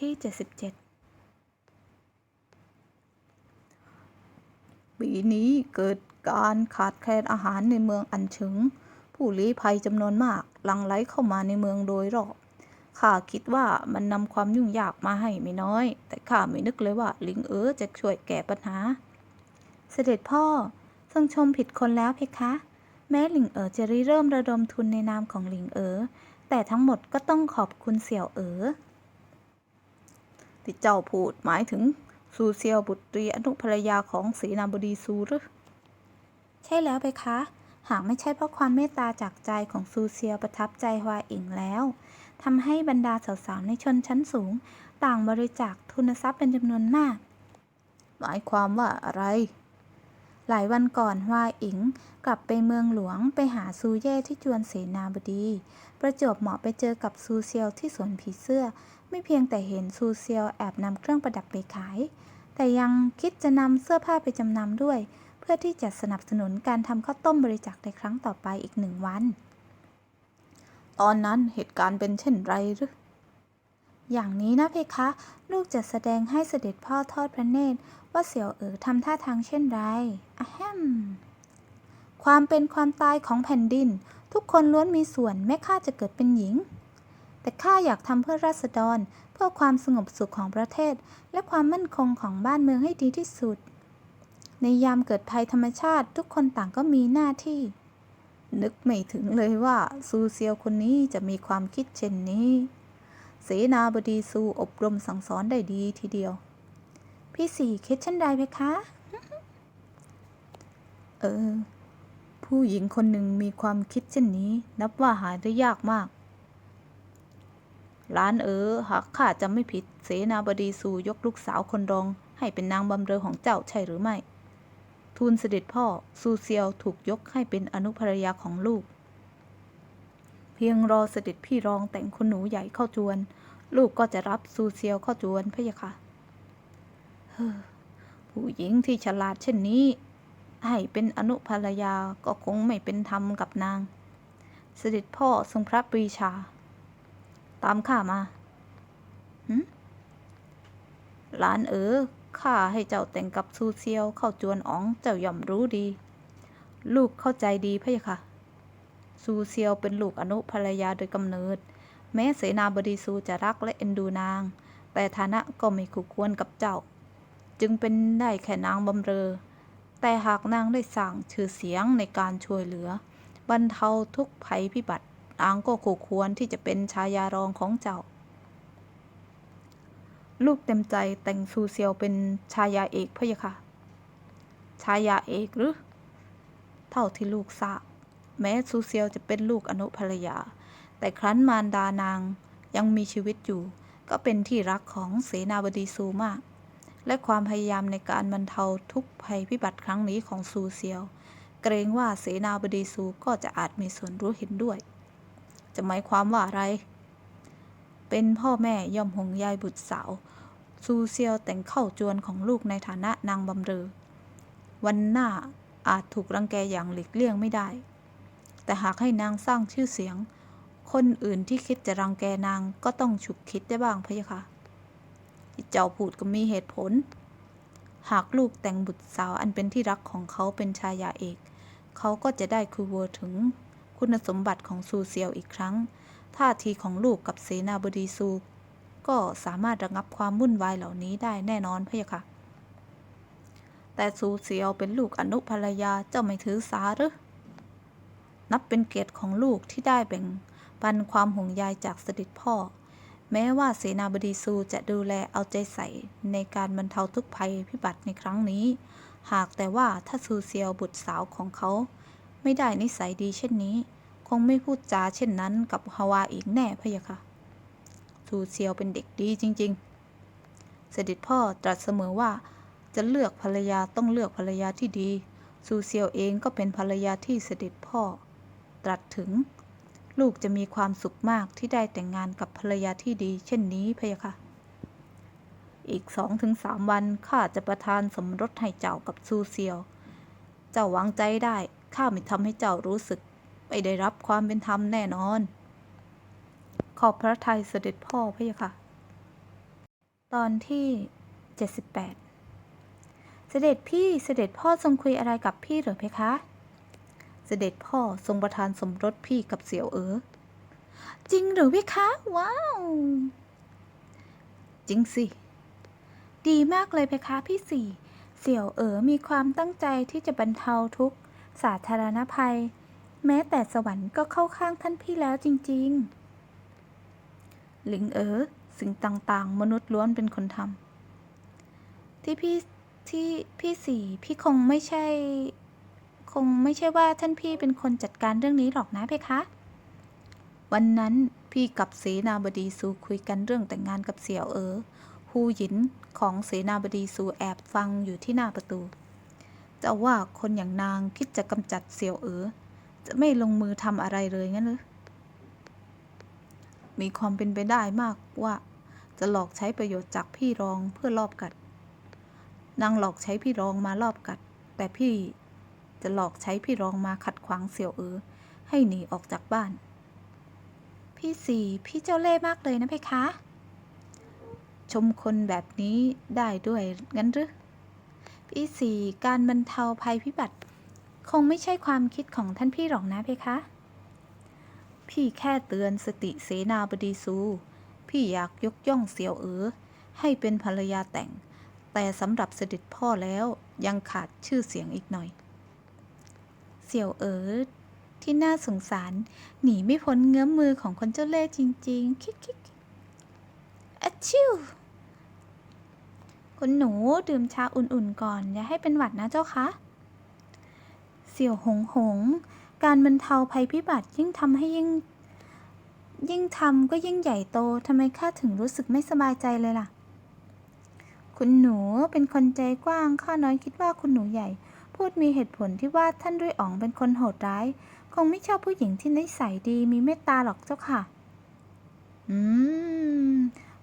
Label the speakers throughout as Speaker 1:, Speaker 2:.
Speaker 1: ที่ 77 ปีนี้เกิดการขาดแคลนอาหารในเมืองอันเฉิงผู้ลี้ภัยจำนวนมากหลั่งไหลเข้ามาในเมืองโดยรอบข้าคิดว่ามันนำความยุ่งยากมาให้ไม่น้อย แต่ข้าไม่นึกเลยว่าลิงเอ๋อจะช่วยแก้ปัญหา เสด็จพ่อทรงชมผิดคนแล้วเพคะ แม้หลิงเอ๋อจะริเริ่มระดมทุนในนามของหลิงเอ๋อแต่ทั้งหมดก็ต้องขอบคุณเสี่ยวเอ๋อ ที่เจ้าพูดหมายถึงซูเซียวบุตรีอนุภรรยาของเสนาบดีซูหรือใช่แล้วไปคะ หากไม่ใช่เพราะความเมตตาจากใจของซูเซียวประทับใจฮวาอิงแล้วทำให้บรรดาสาวๆในชนชั้นสูง ต่างบริจาคทุนทรัพย์เป็นจำนวนมาก หมายความว่าอะไร หลายวันก่อนฮวาอิงกลับไปเมืองหลวงไปหาซูเย่ที่จวนเสนาบดี ประจวบเหมาะไปเจอกับซูเซียวที่สวนผีเสื้อ ไม่เพียงแต่เห็นซูเซียวแอบนำเครื่องประดับไปขาย แต่ยังคิดจะนำเสื้อผ้าไปจำนำด้วย เพื่อที่จะสนับสนุนการทำข้าวต้มบริจาคในครั้งต่อไปอีกหนึ่งวัน ตอนนั้นเหตุการณ์เป็นเช่นไรหรืออย่างนี้นะเพคะ ลูกจะแสดงให้เสด็จพ่อทอดพระเนตร ว่าเสี่ยวเอ๋อทำท่าทางเช่นไรอะแฮมความเป็นความตายของแผ่นดิน ทุกคนล้วนมีส่วนแม้ข้าจะเกิดเป็นหญิง แต่ข้าอยากทำเพื่อราษฎร เพื่อความสงบสุขของประเทศ และความมั่นคงของบ้านเมืองให้ดีที่สุด ในยามเกิดภัยธรรมชาติ ทุกคนต่างก็มีหน้าที่ นึกไม่ถึงเลยว่าซูเซียวคนนี้จะมีความคิดเช่นนี้ เสนาบดีซูอบรมสั่งสอนได้ดีทีเดียว พี่สี่คิดเช่นใดไหมคะ เออ ผู้หญิงคนหนึ่งมีความคิดเช่นนี้ นับว่าหาได้ยากมาก ร้านเออ หากข้าจำไม่ผิด เสนาบดีซูยกลูกสาวคนรอง ให้เป็นนางบำเรอของเจ้าใช่หรือไม่ ทูลเสด็จพ่อซูเซียวถูกยกให้เป็นอนุภรรยาของลูก เพียงรอเสด็จพี่รองแต่งคนหนูใหญ่เข้าจวน ลูกก็จะรับซูเซียวเข้าจวนพะยะค่ะ ผู้หญิงที่ฉลาดเช่นนี้ ให้เป็นอนุภรรยาก็คงไม่เป็นธรรมกับนาง เสด็จพ่อทรงพระปรีชา ตามข้ามาหืมหลานเอ๋อข้าให้เจ้าแต่งกับซูเซียวเข้าจวนอ๋องเจ้าย่อมรู้ดี ลูกเข้าใจดีพะยะค่ะ ซูเซียวเป็นลูกอนุภรรยาโดยกำเนิด แม้เสนาบดีซูจะรักและเอ็นดูนาง แต่ฐานะก็ไม่คู่ควรกับเจ้า จึงเป็นได้แค่นางบำเรอ แต่หากนางได้สร้างชื่อเสียงในการช่วยเหลือ บรรเทาทุกภัยพิบัตินางก็คู่ควรที่จะเป็นชายารองของเจ้า ลูกเต็มใจแต่งซูเซียวเป็นชายาเอกพะยะค่ะ ชายาเอกหรือ เท่าที่ลูกทราบแม้ซูเซียวจะเป็นลูกอนุภรรยา แต่ครั้นมารดานางยังมีชีวิตอยู่ ก็เป็นที่รักของเสนาบดีซูมาก และความพยายามในการบรรเทาทุกภัยพิบัติครั้งนี้ของซูเซียว เกรงว่าเสนาบดีซูก็จะอาจมีส่วนรู้เห็นด้วย จะหมายความว่าอะไร เป็นพ่อแม่ย่อมห่วงใยบุตรสาว ซูเซียวแต่งเข้าจวนของลูกในฐานะนางบำเรอ วันหน้าอาจถูกรังแกอย่างหลีกเลี่ยงไม่ได้ แต่หากให้นางสร้างชื่อเสียง คนอื่นที่คิดจะรังแกนางก็ต้องฉุกคิดได้บ้างพะยะค่ะ ที่เจ้าพูดก็มีเหตุผล หากลูกแต่งบุตรสาวอันเป็นที่รักของเขาเป็นชายาเอก เขาก็จะได้คูเวอร์ถึงคุณสมบัติของซูเซียวอีกครั้ง ท่าทีของลูกกับเสนาบดีซู ก็สามารถระงับความวุ่นวายเหล่านี้ได้แน่นอนพะยะค่ะ แต่ซูเซียวเป็นลูกอนุภรรยาเจ้าไม่ถือสาหรือนับเป็นเกียรติของลูกที่ได้แบ่งปันความห่วงใยจากสด็จพ่อ แม้ว่าเสนาบดีซูจะดูแลเอาใจใส่ในการบรรเทาทุกภัยพิบัติในครั้งนี้ หากแต่ว่าถ้าซูเซียวบุตรสาวของเขา ไม่ได้นิสัยดีเช่นนี้ คงไม่พูดจาเช่นนั้นกับฮาวาอีกแน่พะยะค่ะซูเซียวเป็นเด็กดีจริง ๆ เสด็จพ่อตรัสเสมอว่าจะเลือกภรรยาต้องเลือกภรรยาที่ดีซูเซียวเองก็เป็นภรรยาที่เสด็จพ่อ ตรัสถึง ลูกจะมีความสุขมากที่ได้แต่งงานกับภรรยาที่ดี เช่นนี้พะยะค่ะ อีกสองถึงสามวันข้าจะประทานสมรสให้เจ้ากับซูเซียว เจ้าวางใจได้ข้าไม่ทำให้เจ้ารู้สึกไม่ได้รับความเป็นธรรมแน่นอน ขอบพระทัยเสด็จพ่อพะยะค่ะ ตอนที่ 78 เสด็จพี่เสด็จพ่อทรงคุยอะไรกับพี่หรือเพคะ สด็จพ่อทรงประทานสมรสพี่กับเสี่ยวเอ๋อจริงหรือเพคะ ว้าว จริงสิ ดีมากเลยเพคะพี่สี่ เสี่ยวเอ๋อมีความตั้งใจที่จะบรรเทาทุกข์สาธารณภัย แม้แต่สวรรค์ก็เข้าข้างท่านพี่แล้วจริง ๆ หลิงเอ๋อสิ่งต่างๆ มนุษย์ล้วนเป็นคนทำที่พี่ที่พี่สี่พี่คงไม่ใช่ คงไม่ใช่ว่าท่านพี่เป็นคนจัดการเรื่องนี้หรอกนะเพคะ วันนั้นพี่กับเสนาบดีซูคุยกันเรื่องแต่งงานกับเสี่ยวเอ๋อฮูหยินของเสนาบดีซูแอบฟังอยู่ที่หน้าประตูจะว่าคนอย่างนางคิดจะกำจัดเสี่ยวเอ๋อจะไม่ลงมือทำอะไรเลยงั้นหรือมีความเป็นไปได้มากว่าจะหลอกใช้ประโยชน์จากพี่รองเพื่อลอบกัด นางหลอกใช้พี่รองมาลอบกัด แต่พี่ จะหลอกใช้พี่รองมาขัดขวางเสี่ยวเอ๋อให้หนีออกจากบ้าน พี่สี่พี่เจ้าเล่ห์มากเลยนะเพคะ ชมคนแบบนี้ได้ด้วยงั้นหรือพี่สี่การบรรเทาภัยพิบัติ คงไม่ใช่ความคิดของท่านพี่หรอกนะเพคะ พี่แค่เตือนสติเสนาบดีซู พี่อยากยกย่องเสี่ยวเอ๋อให้เป็นภรรยาแต่ง แต่สำหรับเสด็จพ่อแล้วยังขาดชื่อเสียงอีกหน่อย สี่ยวเอ๋อที่น่าสงสาร หนีไม่พ้นเงื้อมมือของคนเจ้าเล่ห์จริง ๆ คิกคิกอะชิวคุณหนูดื่มชาอุ่นๆก่อน อย่าให้เป็นหวัดนะเจ้าคะเสี่ยวหงหง การบรรเทาภัยพิบัติยิ่งทำให้ยิ่ง ยิ่งทำก็ยิ่งใหญ่โตทำไมข้าถึงรู้สึกไม่สบายใจเลยล่ะ คุณหนูเป็นคนใจกว้างข้าน้อยคิดว่าคุณหนูใหญ่ พูดมีเหตุผลที่ว่าท่านด้วยอ๋องเป็นคนโหดร้าย คงไม่ชอบผู้หญิงที่นิสัยดีมีเมตตาหรอกเจ้าค่ะ อืม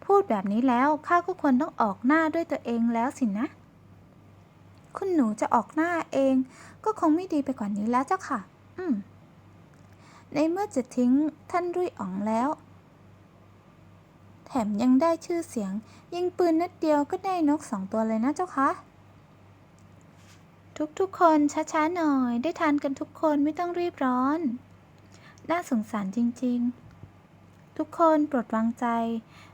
Speaker 1: พูดแบบนี้แล้วข้าก็ควรต้องออกหน้าด้วยตัวเองแล้วสินะ คุณหนูจะออกหน้าเอง ก็คงไม่ดีไปกว่านี้แล้วเจ้าค่ะ อืม ในเมื่อจะทิ้งท่านรุ่ยอ๋องแล้ว แถมยังได้ชื่อเสียง ยิงปืนนัดเดียวก็ได้นกสองตัวเลยนะเจ้าคะ ทุกๆ คนช้าๆหน่อย ได้ทานกันทุกคนไม่ต้องรีบร้อน น่าสงสารจริงๆ ทุกคนโปรดวางใจ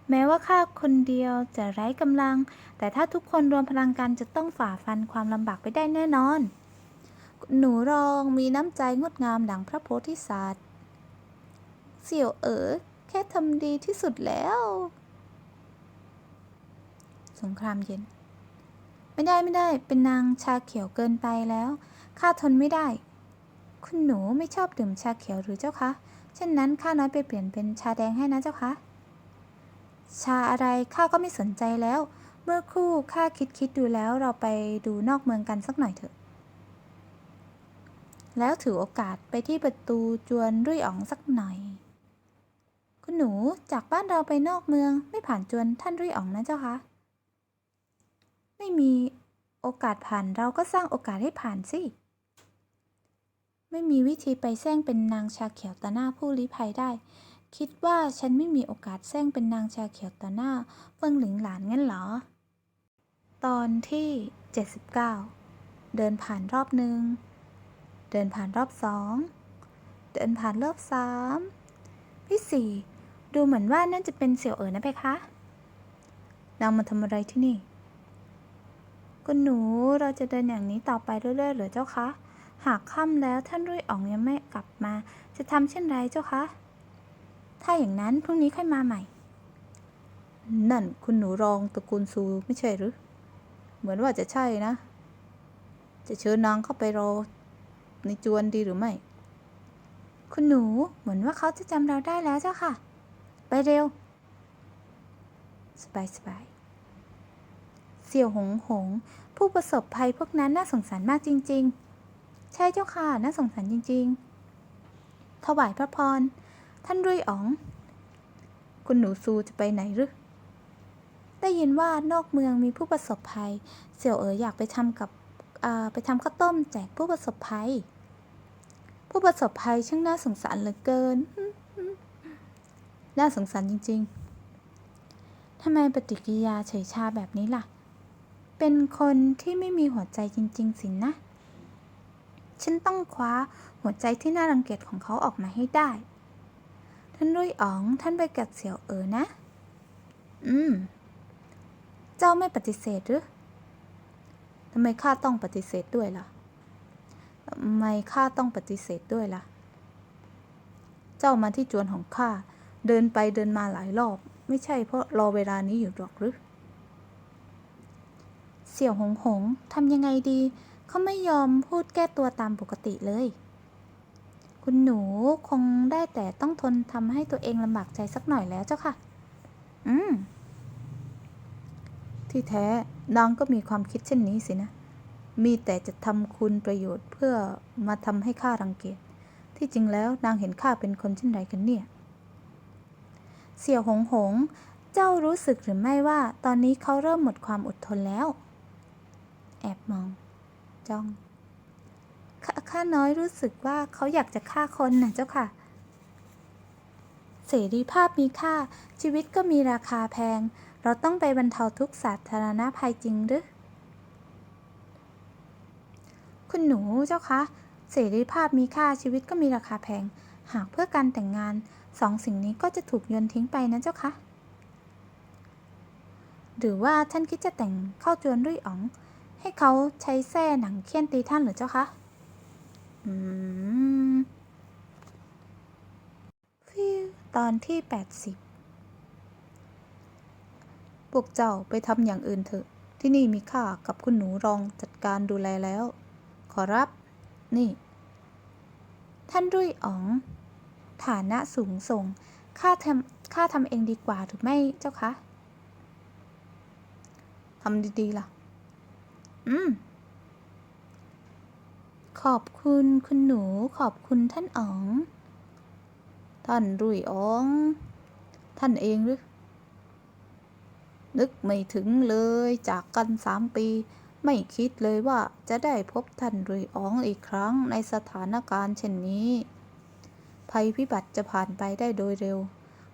Speaker 1: แม้ว่าข้าคนเดียวจะไร้กำลัง แต่ถ้าทุกคนรวมพลังกันจะต้องฝ่าฟันความลำบากไปได้แน่นอน หนูรองมีน้ำใจงดงามดังพระโพธิสัตว์เสี่ยวเอ๋อแค่ทำดีที่สุดแล้ว สงครามเย็น ไม่ได้ไม่ได้เป็นนางชาเขียวเกินไปแล้วข้าทนไม่ได้ คุณหนูไม่ชอบดื่มชาเขียวหรือเจ้าคะเช่นนั้นข้าน้อยไปเปลี่ยนเป็นชาแดงให้นะเจ้าคะชาอะไรข้าก็ไม่สนใจแล้ว เมื่อครู่ข้าคิดคิดดูแล้วเราไปดูนอกเมืองกันสักหน่อยเถอะ แล้วถือโอกาสไปที่ประตูจวนรุ่ยอ๋องสักหน่อย คุณหนูจากบ้านเราไปนอกเมืองไม่ผ่านจวนท่านรุ่ยอ๋องนะเจ้าคะ ไม่มีโอกาสผ่านเราก็สร้างโอกาสให้ผ่านสิ ไม่มีวิธีไปแซงเป็นนางชาเขียวต่อหน้าผู้ลี้ภัยได้ คิดว่าฉันไม่มีโอกาสแซงเป็นนางชาเขียวต่อหน้าเฟิงหลิงหลานงั้นเหรอ ตอนที่ 79 เดินผ่านรอบหนึ่ง เดินผ่านรอบสอง เดินผ่านรอบสามพี่สี่ดูเหมือนว่านั่นจะเป็นเสี่ยวเอ๋อนะเพคะ นางมาทำอะไรที่นี่ คุณหนูเราจะเดินอย่างนี้ต่อไปเรื่อยๆหรือเจ้าคะ หากค่ำแล้วท่านรุ่ยอ๋องยังไม่กลับมา จะทำเช่นไรเจ้าคะ ถ้าอย่างนั้นพรุ่งนี้ค่อยมาใหม่ นั่นคุณหนูรองตระกูลซูไม่ใช่หรือ เหมือนว่าจะใช่นะ จะเชิญนางเข้าไปรอในจวนดีหรือไม่ คุณหนูเหมือนว่าเขาจะจำเราได้แล้วเจ้าค่ะ ไปเร็ว สบายสบาย สี่ยวหงหง ผู้ประสบภัยพวกนั้นน่าสงสารมากจริง ๆ ใช่เจ้าค่ะ น่าสงสารจริง ๆ ถวายพระพร ท่านรุ่ยอ๋อง คุณหนูซูจะไปไหนหรือ ได้ยินว่านอกเมืองมีผู้ประสบภัย เสี่ยวเอ๋ออยากไปทำกับไปทำข้าวต้มแจกผู้ประสบภัย ผู้ประสบภัยช่างน่าสงสารเหลือเกิน น่าสงสารจริง ๆทำไมปฏิกิริยาเฉยชาแบบนี้ล่ะ เป็นคนที่ไม่มีหัวใจจริง ๆ สินนะ ฉันต้องคว้าหัวใจที่น่ารังเกียจของเขาออกมาให้ได้ ท่านรุ่ยอ๋อง ท่านไปกับเสี่ยวเอ๋อนะ อืม เจ้าไม่ปฏิเสธหรือทำไมข้าต้องปฏิเสธด้วยล่ะทำไมข้าต้องปฏิเสธด้วยล่ะ เจ้ามาที่จวนของข้าเดินไปเดินมาหลายรอบ ไม่ใช่เพราะรอเวลานี้อยู่หรอกหรือ เสี่ยวหงหงทำยังไงดี เขาไม่ยอมพูดแก้ตัวตามปกติเลย คุณหนูคงได้แต่ต้องทนทำให้ตัวเองลำบากใจสักหน่อยแล้วเจ้าค่ะ อืม ที่แท้นางก็มีความคิดเช่นนี้สินะ มีแต่จะทำคุณประโยชน์เพื่อมาทำให้ข้ารังเกียจ ที่จริงแล้วนางเห็นข้าเป็นคนเช่นไรกันเนี่ย เสี่ยวหงหง เจ้ารู้สึกหรือไม่ว่า ตอนนี้เขาเริ่มหมดความอดทนแล้ว แอบมอง จ้องขข้าน้อยรู้สึกว่าเขาอยากจะฆ่าคนนะเจ้าค่ะ เสรีภาพมีค่า ชีวิตก็มีราคาแพง เราต้องไปบรรเทาทุกข์สาธารณภัยจริงหรือ คุณหนูเจ้าคะเสรีภาพมีค่าชีวิตก็มีราคาแพง หากเพื่อการแต่งงานสองสิ่งนี้ก็จะถูกโยนทิ้งไปนะเจ้าคะหรือว่าท่านคิดจะแต่งเข้าจวนรุ่ยอ๋อง ให้เขาใช้แส้หนังเคี่ยนตีท่านหรือเจ้าคะ อืมฟิวตอนที่80พวกเจ้าไปทำอย่างอื่นเถอะ ที่นี่มีข้ากับคุณหนูรองจัดการดูแลแล้ว ขอรับ นี่ ท่านรุ่ยอ๋อง ฐานะสูงส่ง ข้าทำข้าทำเองดีกว่าหรือไม่เจ้าคะทำดีๆล่ะ อืม ขอบคุณคุณหนูขอบคุณท่านอ๋อง ท่านรุ่ยอ๋อง ท่านเองหรือ นึกไม่ถึงเลยจากกันสามปี ไม่คิดเลยว่าจะได้พบท่านรุ่ยอ๋องอีกครั้งในสถานการณ์เช่นนี้ ภัยพิบัติจะผ่านไปได้โดยเร็ว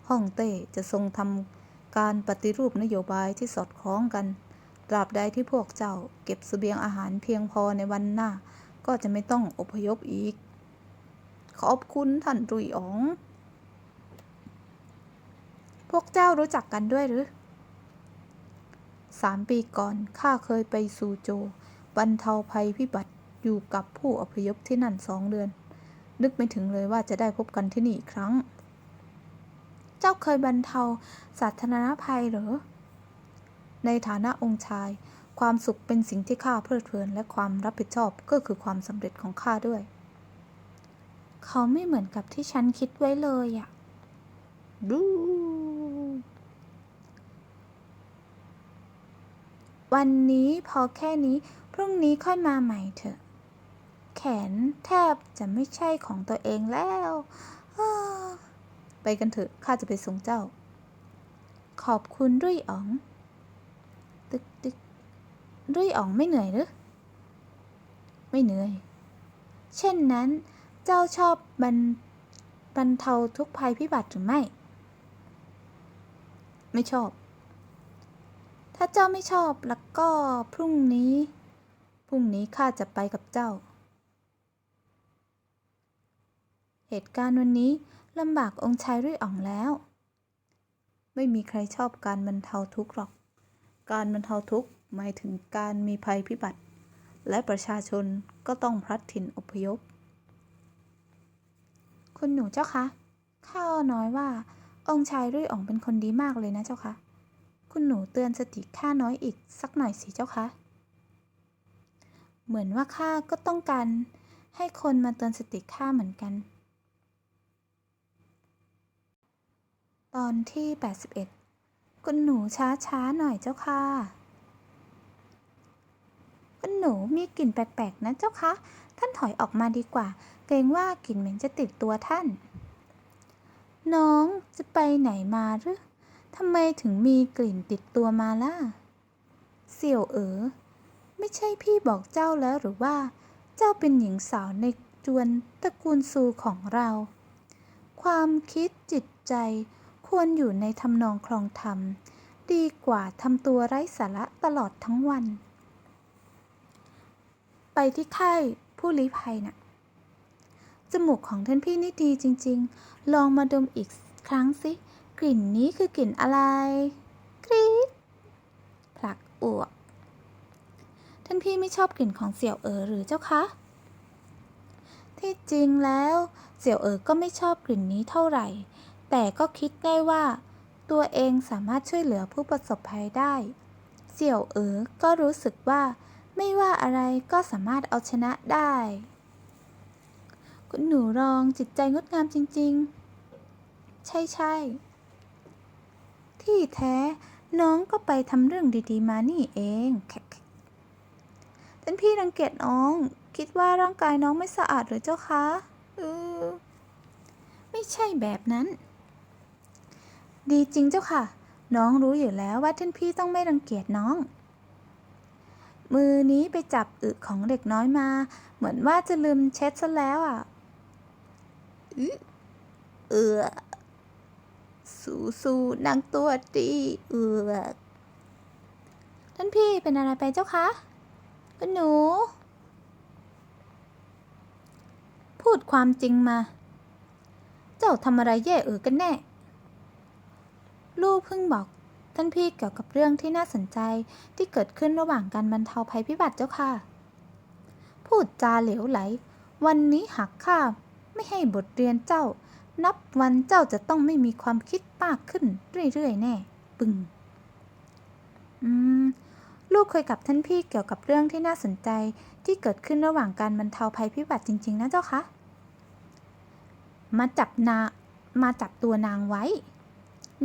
Speaker 1: ฮ่องเต้จะทรงทำการปฏิรูปนโยบายที่สอดคล้องกัน ตราบใดที่พวกเจ้าเก็บเสบียงอาหารเพียงพอในวันหน้า ก็จะไม่ต้องอพยพอีก ขอบคุณท่านรุ่ยอ๋อง พวกเจ้ารู้จักกันด้วยหรือสามปีก่อนข้าเคยไปซูโจบรรเทาภัยพิบัติอยู่กับผู้อพยพที่นั่นสองเดือน นึกไม่ถึงเลยว่าจะได้พบกันที่นี่อีกครั้ง เจ้าเคยบรรเทาสาธารณภัยหรือ ในฐานะองค์ชาย ความสุขเป็นสิ่งที่ข้าเพลิดเพลินและความรับผิดชอบก็คือความสำเร็จของข้าด้วย เขาไม่เหมือนกับที่ฉันคิดไว้เลยอะดูวันนี้พอแค่นี้ พรุ่งนี้ค่อยมาใหม่เถอะ แขนแทบจะไม่ใช่ของตัวเองแล้วอ้าไปกันเถอะ ข้าจะไปส่งเจ้า ขอบคุณรุ่ยอ๋อง ตึกตึกรุ่ยอ๋องไม่เหนื่อยหรือ ไม่เหนื่อย เช่นนั้น เจ้าชอบบรรบรรเทาทุกภัยพิบัติหรือไม่ ไม่ชอบ ถ้าเจ้าไม่ชอบแล้วก็พรุ่งนี้ พรุ่งนี้ข้าจะไปกับเจ้า เหตุการณ์วันนี้ลำบากองค์ชายรุ่ยอ๋องแล้ว ไม่มีใครชอบการบรรเทาทุกข์หรอก การบรรเทาทุกข์หมายถึงการมีภัยพิบัติ และประชาชนก็ต้องพลัดถิ่นอพยพ คุณหนูเจ้าคะข้าน้อยว่า องค์ชายรุ่ยอ๋องเป็นคนดีมากเลยนะเจ้าคะคุณหนูเตือนสติข้าน้อยอีกสักหน่อยสิเจ้าคะเหมือนว่าข้าก็ต้องการให้คนมาเตือนสติข้าเหมือนกัน ตอนที่ 81 คุณหนูช้าช้าๆหน่อยเจ้าค่ะ คุณหนูมีกลิ่นแปลกๆนะเจ้าคะ ท่านถอยออกมาดีกว่า เกรงว่ากลิ่นเหม็นจะติดตัวท่าน น้องจะไปไหนมาหรือทำไมถึงมีกลิ่นติดตัวมาล่ะ เสี่ยวเอ๋อ ไม่ใช่พี่บอกเจ้าแล้วหรือว่า เจ้าเป็นหญิงสาวในจวนตระกูลซูของเรา ความคิดจิตใจ ควรอยู่ในทำนองคลองธรรม ดีกว่าทำตัวไร้สาระตลอดทั้งวัน ไปที่ค่ายผู้ลี้ภัยน่ะ จมูกของท่านพี่นี่ดีจริง ๆ ลองมาดมอีกครั้งสิ กลิ่นนี้คือกลิ่นอะไร กรี๊ดผลักอวก ท่านพี่ไม่ชอบกลิ่นของเสี่ยวเอ๋อหรือเจ้าคะ ที่จริงแล้ว เสี่ยวเอ๋อก็ไม่ชอบกลิ่นนี้เท่าไหร่ แต่ก็คิดได้ว่า ตัวเองสามารถช่วยเหลือผู้ประสบภัยได้ เสี่ยวเอ๋อก็รู้สึกว่า ไม่ว่าอะไรก็สามารถเอาชนะได้ คุณหนูรองจิตใจงดงามจริง ๆ ใช่ใช่ๆที่แท้น้องก็ไปทำเรื่องดีๆมานี่เองแคะท่านพี่รังเกียจน้อง คิดว่าร่างกายน้องไม่สะอาดหรือเจ้าคะเออไม่ใช่แบบนั้น ดีจริงเจ้าค่ะ น้องรู้อยู่แล้วว่าท่านพี่ต้องไม่รังเกียจน้อง มือนี้ไปจับอึของเด็กน้อยมา เหมือนว่าจะลืมเช็ดซะแล้วอะเอือสูสูนางตัวดีเอือท่านพี่เป็นอะไรไปเจ้าคะคุณหนู พูดความจริงมา เจ้าทำอะไรแย่เอือกันแน่ เพิ่งบอกท่านพี่เกี่ยวกับเรื่องที่น่าสนใจที่เกิดขึ้นระหว่างการบรรเทาภัยพิบัติเจ้าค่ะ พูดจาเหลวไหล วันนี้หากข้าไม่ให้บทเรียนเจ้า นับวันเจ้าจะต้องไม่มีความคิดมากขึ้นเรื่อยๆแน่ ปึงอืมลูกเคยกับท่านพี่เกี่ยวกับเรื่องที่น่าสนใจที่เกิดขึ้นระหว่างการบรรเทาภัยพิบัติจริง ๆ นะเจ้าคะมาจับนา มาจับตัวนางไว้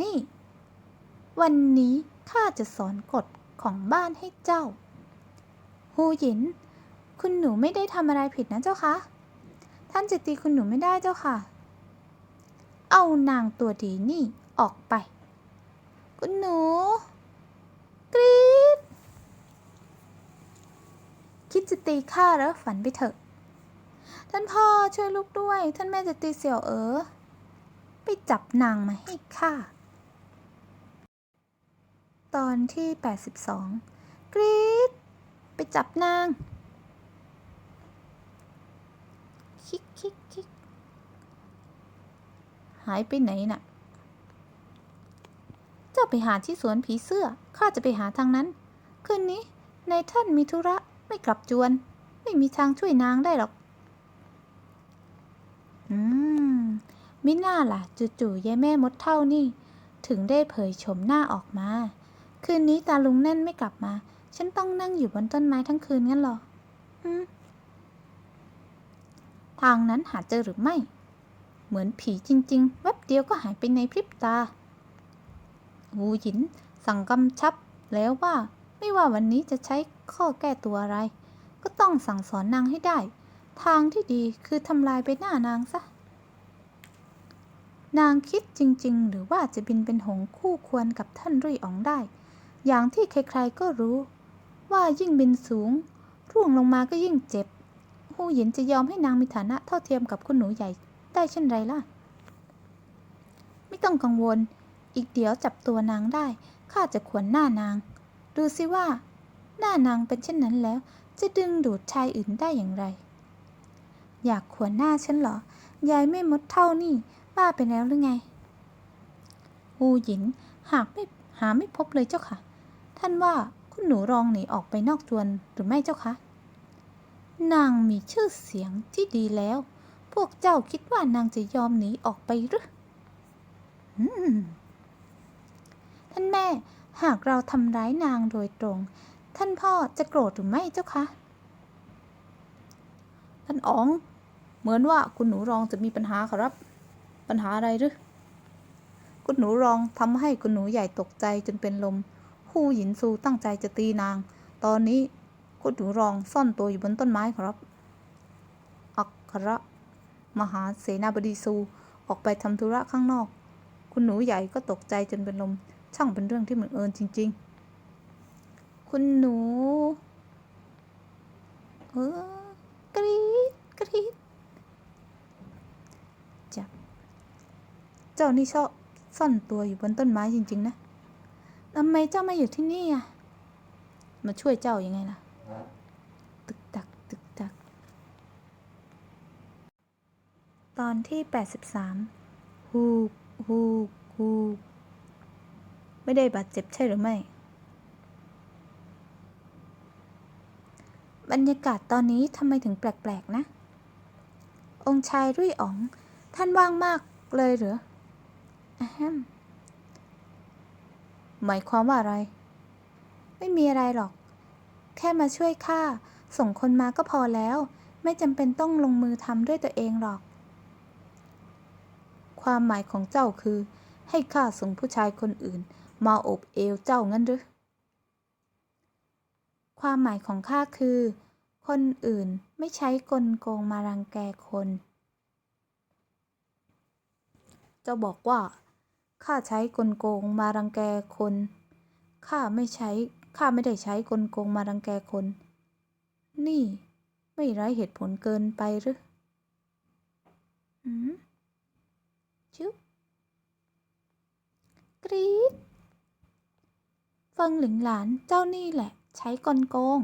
Speaker 1: นี่ วันนี้ข้าจะสอนกฎของบ้านให้เจ้า ฮูหยิน คุณหนูไม่ได้ทำอะไรผิดนะเจ้าคะ ท่านจะตีคุณหนูไม่ได้เจ้าค่ะ เอานางตัวดีนี่ออกไป คุณหนู กรี๊ด คิดจะตีข้าแล้วฝันไปเถอะ ท่านพ่อช่วยลูกด้วย ท่านแม่จะตีเสี่ยวเอ๋อ ไปจับนางมาให้ข้า ตอนที่ 82 กรี๊ดไปจับนาง คิกคิกคิกหายไปไหนน่ะ เจ้าไปหาที่สวนผีเสื้อ ข้าจะไปหาทางนั้น คืนนี้นายท่านมีธุระไม่กลับจวน ไม่มีทางช่วยนางได้หรอก อืมมิน่าล่ะ จู่ๆยายแม่มดเท่านี่ ถึงได้เผยโฉมหน้าออกมา คืนนี้ตาลุงแน่นไม่กลับมา ฉันต้องนั่งอยู่บนต้นไม้ทั้งคืนงั้นหรอทางนั้นหาเจอหรือไม่ เหมือนผีจริง ๆ แวบเดียวก็หายไปในพริบตาหูหยิน สั่งกำชับแล้วว่าไม่ว่าวันนี้จะใช้ข้อแก้ตัวอะไร ก็ต้องสั่งสอนนางให้ได้ ทางที่ดีคือทำลายไปหน้านางซะ นางคิดจริง ๆ หรือว่าจะบินเป็นหงคู่ควรกับท่านรุ่ยอ๋องได้ อย่างที่ใครๆก็รู้ ว่ายิ่งบินสูง ร่วงลงมาก็ยิ่งเจ็บ หูหยินจะยอมให้นางมีฐานะเท่าเทียมกับคุณหนูใหญ่ได้เช่นไรล่ะ ไม่ต้องกังวล อีกเดี๋ยวจับตัวนางได้ ข้าจะขวนหน้านาง ดูสิว่า หน้านางเป็นเช่นนั้นแล้ว จะดึงดูดชายอื่นได้อย่างไร อยากขวนหน้าฉันเหรอ ยายไม่มดเท่านี่ บ้าไปแล้วหรือไง หูหยินหากไม่หาไม่พบเลยเจ้าค่ะ ท่านว่าคุณหนูรองหนีออกไปนอกจวนหรือไม่เจ้าคะ นางมีชื่อเสียงที่ดีแล้ว พวกเจ้าคิดว่านางจะยอมหนีออกไปหรืออืมท่านแม่ หากเราทำร้ายนางโดยตรง ท่านพ่อจะโกรธหรือไม่เจ้าคะ ท่านอ๋อง เหมือนว่าคุณหนูรองจะมีปัญหาครับ ปัญหาอะไรหรือคุณหนูรองทำให้คุณหนูใหญ่ตกใจจนเป็นลม ฮู้หยินซูตั้งใจจะตีนาง ตอนนี้คุณหนูรองซ่อนตัวอยู่บนต้นไม้ครับอัครมหาเสนาบดีซูออกไปทำธุระข้างนอก คุณหนูใหญ่ก็ตกใจจนเป็นลม ช่างเป็นเรื่องที่บังเอิญจริง ๆ คุณหนู เออกรีดกรีดจับเจ้านี่ชอบซ่อนตัวอยู่บนต้นไม้จริง ๆ นะ ทำไมเจ้ามาอยู่ที่นี่อะ มาช่วยเจ้ายังไงล่ะ ตึกตักตึกตัก ตอนที่ 83 ฮูกฮูกฮูกไม่ได้บาดเจ็บใช่หรือไม่ บรรยากาศตอนนี้ทำไมถึงแปลกๆนะ องค์ชายรุ่ยอ๋อง ท่านว่างมากเลยเหรออะฮัม หมายความว่าอะไร ไม่มีอะไรหรอก แค่มาช่วยข้าส่งคนมาก็พอแล้ว ไม่จำเป็นต้องลงมือทำด้วยตัวเองหรอก ความหมายของเจ้าคือ ให้ข้าส่งผู้ชายคนอื่น มาอบเอวเจ้างั้นหรือ ความหมายของข้าคือ คนอื่นไม่ใช้กลโกงมารังแกคน เจ้าบอกว่า ข้าใช้กลโกงมารังแกคน ข้าไม่ใช้ ข้าไม่ได้ใช้กลโกงมารังแกคน นี่ ไม่ไร้เหตุผลเกินไปหรืออืมจุ๊บกรี๊ดฟิงหลิงหลานเจ้านี่แหละ ใช้กลโกง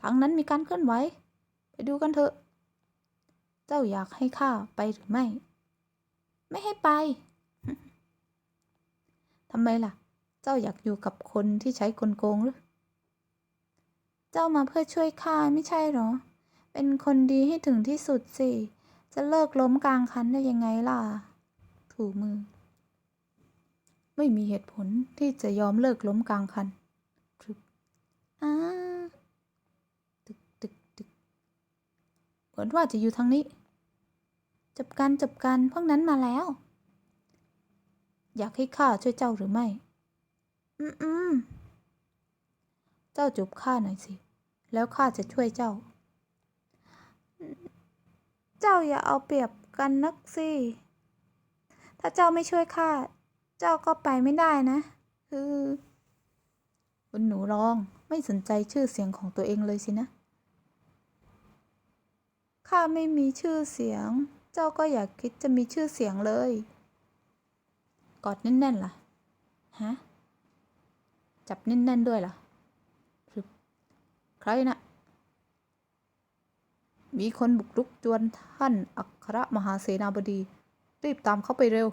Speaker 1: ทางนั้นมีการเคลื่อนไหว ไปดูกันเถอะ เจ้าอยากให้ข้าไปหรือไม่ ไม่ให้ไป ทำไมล่ะ เจ้าอยากอยู่กับคนที่ใช้กลโกงหรือ เจ้ามาเพื่อช่วยข้าไม่ใช่หรอ เป็นคนดีให้ถึงที่สุดสิ จะเลิกล้มกลางคันได้ยังไงล่ะ ถูมือ ไม่มีเหตุผลที่จะยอมเลิกล้มกลางคันพรึบอ่าตึกตึกตึกเหมือนว่าจะอยู่ทางนี้จบกันจบกันพวกนั้นมาแล้ว อยากให้ข้าช่วยเจ้าหรือไม่ อืมอืมเจ้าจูบข้าหน่อยสิ แล้วข้าจะช่วยเจ้า เจ้าอย่าเอาเปรียบกันนักสิ ถ้าเจ้าไม่ช่วยข้า เจ้าก็ไปไม่ได้นะ คือคุณหนูร้องไม่สนใจชื่อเสียงของตัวเองเลยสินะ ข้าไม่มีชื่อเสียง เจ้าก็อย่าคิดจะมีชื่อเสียงเลย กอดแน่นๆล่ะฮะจับแน่นๆด้วยล่ะใครนะมีคนบุกรุกจวนท่านอัครมหาเสนาบดี รีบตามเข้าไปเร็ว